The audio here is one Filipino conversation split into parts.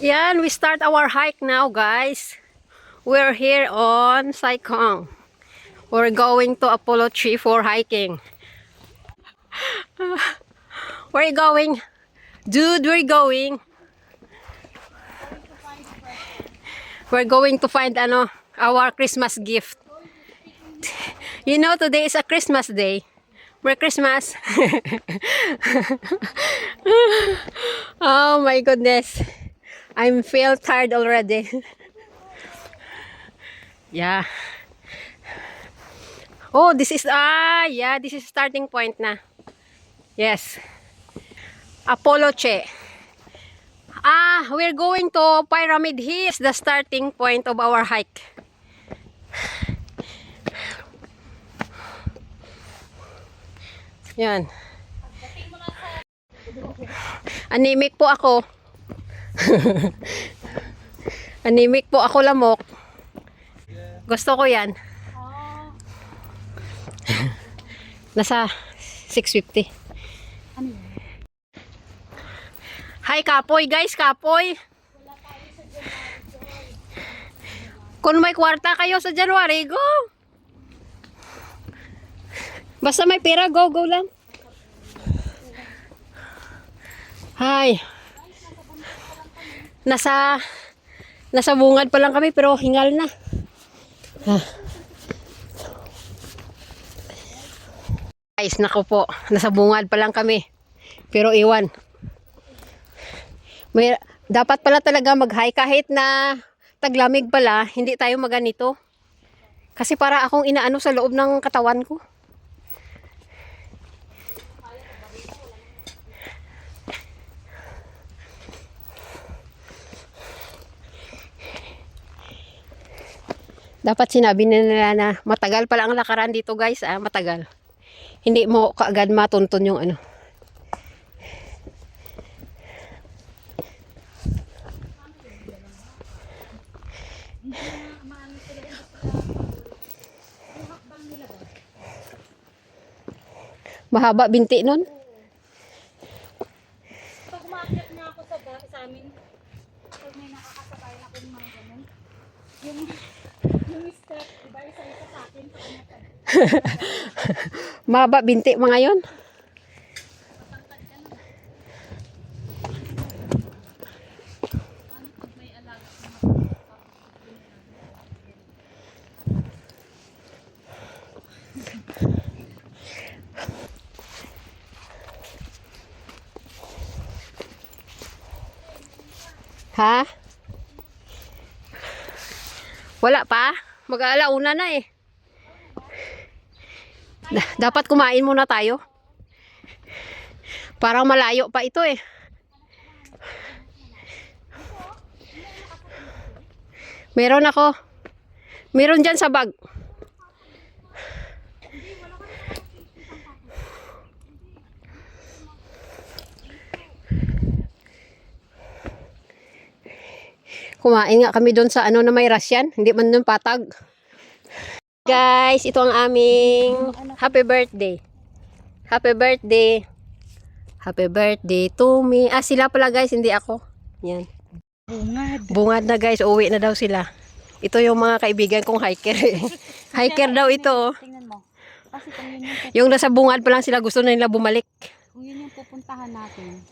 Yan, we start our hike now, guys. We're here on Saikong. We're going to Apollo Tree for hiking. Where are you going? Dude, we're going. We're going to find ano, our Christmas gift. You know, today is a Christmas day. Merry Christmas. oh my goodness. I'm feel tired already. yeah. Oh, this is ah, yeah, this is starting point na. Yes. Apollo Che. Ah, we're going to Pyramid Hill. It's the starting point of our hike. Yan. Anemic po ako. Anemic po ako lamok. Gusto ko yan. Nasa 650. Hi Kapoy guys, Kapoy. Kung may kwarta kayo sa January, go. Basta may pera, go, go lang. Hi. Nasa nasa bungad pa lang kami pero hingal na. Ah. Guys, nako po. Nasa bungad pa lang kami. Pero iwan. May, dapat pala talaga mag-hike kahit na taglamig pala, hindi tayo maganito. Kasi para akong inaano sa loob ng katawan ko. Dapat sinabi na nila na matagal pala ang lakaran dito guys, ah, matagal. Hindi mo kaagad matuntun yung ano. Mahaba binti nun. Pag umakyat na ako sa, sa amin, pag may nakakasabay na kung mga ganun, yung, Mahaba binti mga yon. Ha? Wala pa? Mag-aalauna na eh. Da- dapat kumain muna tayo. Parang malayo pa ito eh. Meron ako. Meron dyan sa bag. Kumain nga kami doon sa ano na may rasyan. Hindi man doon patag. Guys, ito ang aming happy birthday. Happy birthday. Happy birthday to me. Ah, sila pala guys, hindi ako. Yan. Bungad. Bungad na guys, uwi na daw sila. Ito yung mga kaibigan kong hiker. eh. hiker daw ito. oh. Tingnan mo. Kasi kung yun yung, Yung nasa bungad pa lang sila, gusto na nila bumalik. kung yun yung pupuntahan natin,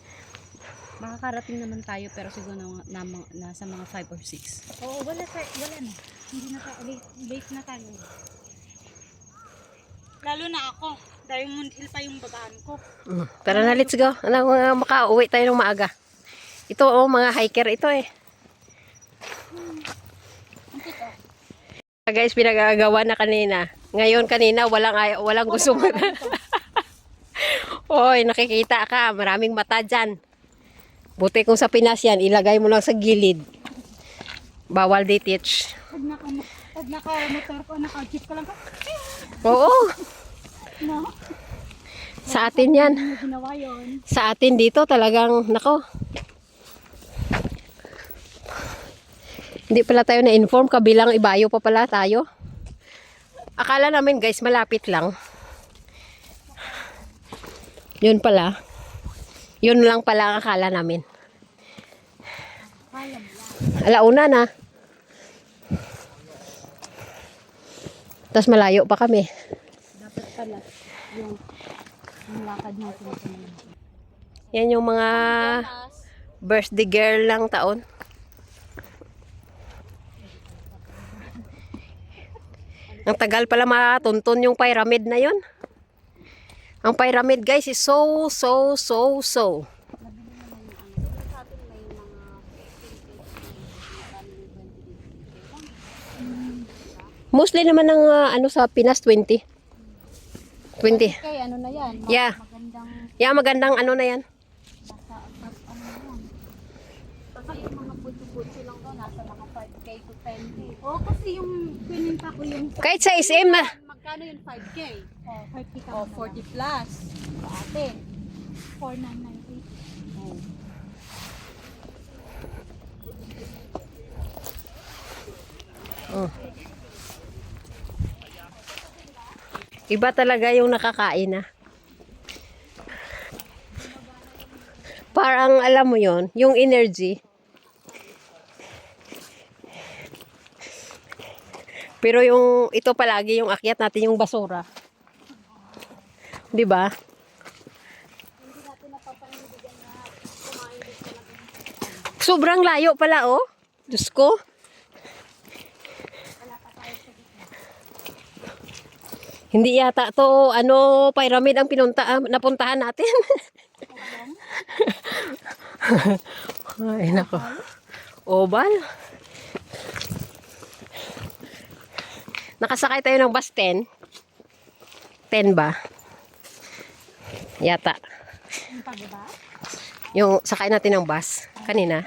makakarating naman tayo pero siguro na, na, na- nasa mga 5 or 6. Oo, wala, tayo, wala na. Hindi na tayo, late, late na tayo. Lalo na ako. Diamond Hill pa yung babaan ko. Mm. Tara na, let's go. Ano, mga makauwi tayo ng maaga. Ito, oh, mga hiker ito eh. Ah, Guys, pinagagawa na kanina. Ngayon kanina, walang, ay- walang gusto mo. Oy, nakikita ka. Maraming mata dyan. Buti kung sa Pinas yan, ilagay mo lang sa gilid. Bawal ditich. Pag naka, pag naka-motor ko, naka-jeep ka lang ka, Oo, no? sa atin yan. Yun. Sa atin dito talagang, nako. Hindi pala tayo na-inform, kabilang ibayo pa pala tayo. Akala namin guys, malapit lang. Yun pala. Yun lang pala ang akala namin. Alauna na. Tapos malayo pa kami. Dapat pala yung, yung lakad natin. Yan yung mga birthday girl lang taon. Ang tagal pala matuntun yung pyramid na yon. Ang pyramid guys is so, so, so, so. Mostly naman ng ah, ano sa Pinas 20. 20. Kaya ano na yan? ma- Yeah. Magandang Yeah, magandang ano na yan. nasa above ano yan. Kasi yung mga putsi-putsi lang doon, nasa mga 5K to 10K. Oo, kasi yung pininta ko yung Kahit sa SM na. Magkano yung 5K? Oh, 50 ka oh, 40 plus. Sa atin. 4998. Oh. Iba talaga yung nakakain na. Parang alam mo yon yung energy. Pero yung ito palagi yung akyat natin yung basura. 'Di ba? Sobrang layo pala oh. Diyos ko. Hindi yata to ano pyramid ang pinunta ah, napuntahan natin. Ay nako. Oval. Nakasakay tayo ng bus 10. 10 ba? Yata. Yung sakay natin ng bus kanina.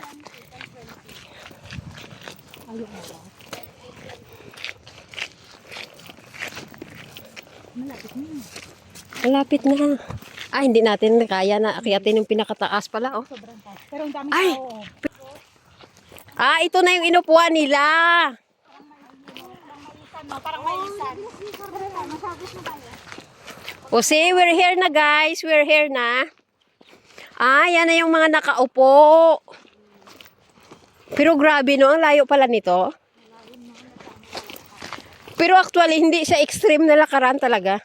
Malapit na. Malapit na. Ah, hindi natin kaya na akyatin yung pinakataas pala oh. Sobrang taas. Pero ang daming Ay! tao. oh. Ah, ito na yung inupuan nila. Parang may isan. Masagos na tayo. O see, we're here na guys. We're here na. Ah, yan na yung mga nakaupo. Pero grabe no, ang layo pala nito. Pero actually, hindi siya extreme na lakaran talaga.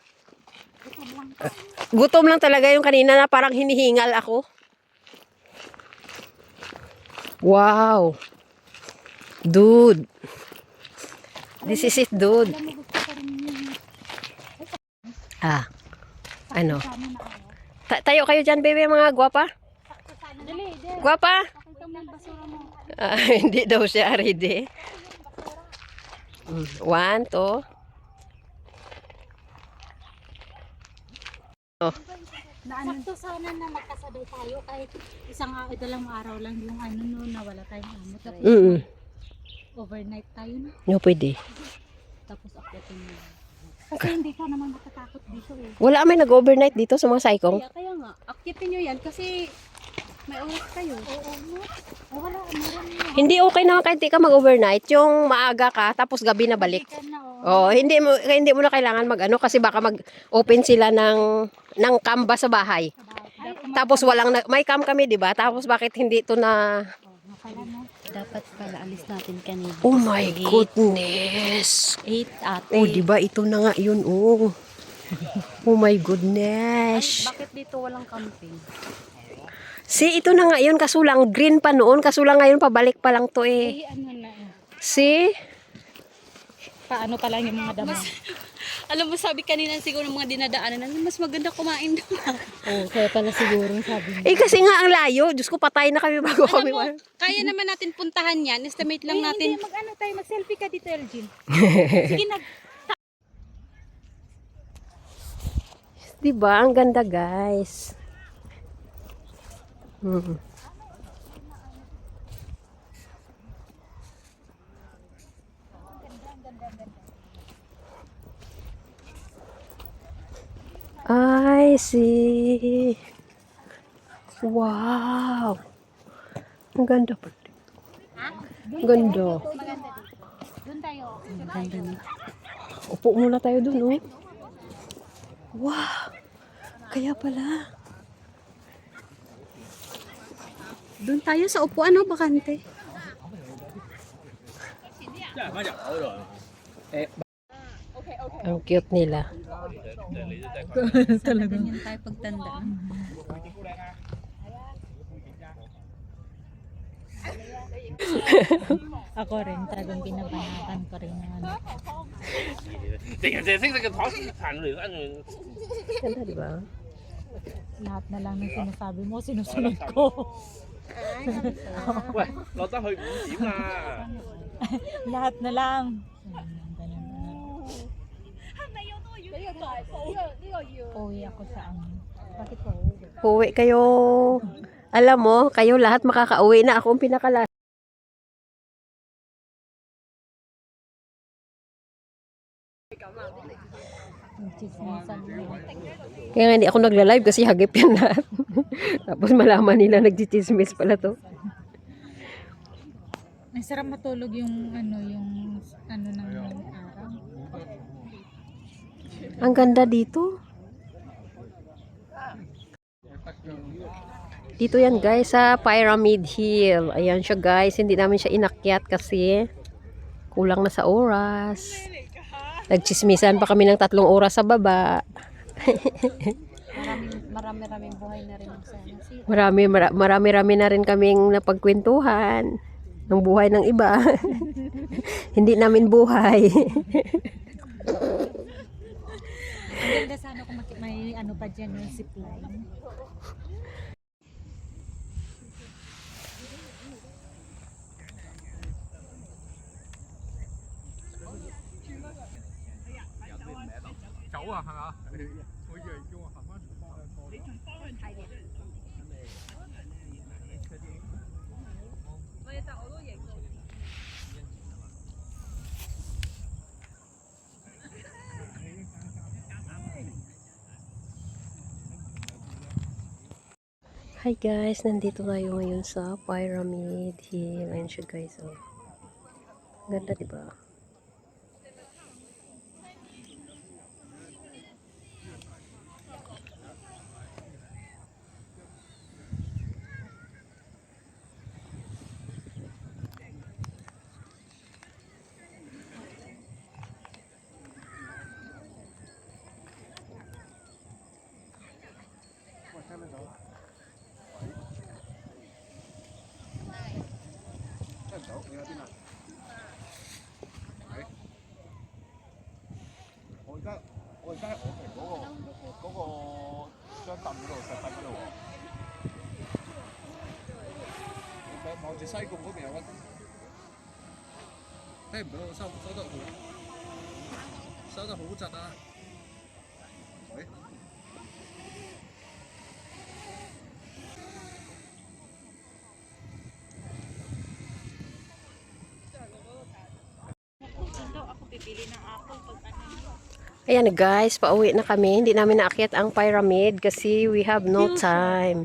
Gutom lang talaga yung kanina na parang hinihingal ako. Wow. Dude. This is it, dude. Ah. Ano? Ta- tayo kayo dyan, baby, mga gwapa. Gwapa? Ah, hindi daw siya ready. Mm, One, two. Oh. Sakto sana na magkasabay tayo kahit isang uh, dalang araw lang yung ano no, nawala tayong amo. Tapos Mm overnight tayo na. No, pwede. Tapos akyatin mo. Kasi hindi ka naman matatakot dito eh. Wala may nag-overnight dito sa mga saikong. Kaya, kaya nga, akyatin nyo yan kasi may oras kayo. Oo, oo. Oh, wala, meron na. Hindi okay naman kahit di ka mag-overnight. Yung maaga ka, tapos gabi na balik. Na, oh. Oh, hindi mo hindi mo na kailangan mag-ano kasi baka mag-open sila ng ng cam ba sa bahay. Tapos walang na, may cam kami, 'di ba? Tapos bakit hindi ito na pala, no? Dapat pala alis natin kanina. Oh my goodness. 8 ate. Oh, di ba ito na nga yun, oh. Oh my goodness. Bakit dito walang camping? See, ito na nga yun, kasulang green pa noon, kasulang ngayon pabalik pa lang to eh. Eh, ano na. See? Paano pa lang yung mga damo? Alam mo, sabi kanina siguro ng mga dinadaanan namin, mas maganda kumain doon. Oo, kaya pala siguro sabi niya. Eh kasi nga ang layo, Diyos ko patay na kami bago kami. Alam mo, kaya naman natin puntahan yan. Estimate lang natin. Hindi, mag-ano tayo, mag-selfie ka dito, Elgin. Sige, nag... Di ba? Ang ganda, guys. Hmm. I see. Wow. Ang ganda pa. Ang ganda. Doon tayo. Ganda na. Upo muna tayo dun, oh. Wow. Kaya pala. Doon tayo sa upuan, no, bakante. Ang cute nila. Talaga. Ganyan tayo pagtanda. Ako rin, talagang pinabanatan ko rin ng ano. Tingnan siya, sige, sige, toss, ano yun, ano Lahat na lang ng sinasabi mo, sinusunod ko. Weh, lota hoy, ma. Lahat na lang. Ganun, ganun, ganun. Uwi ako sa ano. Bakit ko uwi? Uwi kayo. Alam mo, kayo lahat makakauwi na. Ako ang pinakala. Nagchismisan mo. Kaya nga hindi ako nagla-live kasi hagip yan lahat. Tapos malaman nila nagchichismis pala to. Ang sarap matulog yung ano, yung ano ng araw. Ang ganda dito. Dito yan guys sa Pyramid Hill. Ayan siya guys. Hindi namin siya inakyat kasi kulang na sa oras. Nagchismisan pa kami ng tatlong oras sa baba. Maraming marami-raming buhay na rin sana. Marami, mara- marami-rami na rin kaming napagkwentuhan ng buhay ng iba. Hindi namin buhay. Ang ganda sana kung may ano pa dyan yung zipline. Hi guys, nandito tayo ngayon sa Pyramid Hill. Ayan siya guys. Oh. Ganda diba? 我而家我而家我平嗰、那個嗰、那個張凳嗰度實低嗰度喎。我望住西貢嗰邊有間，聽唔到收收得好，收得好窒啊！Ayan guys, pauwi na kami. Hindi namin naakyat ang pyramid kasi we have no time.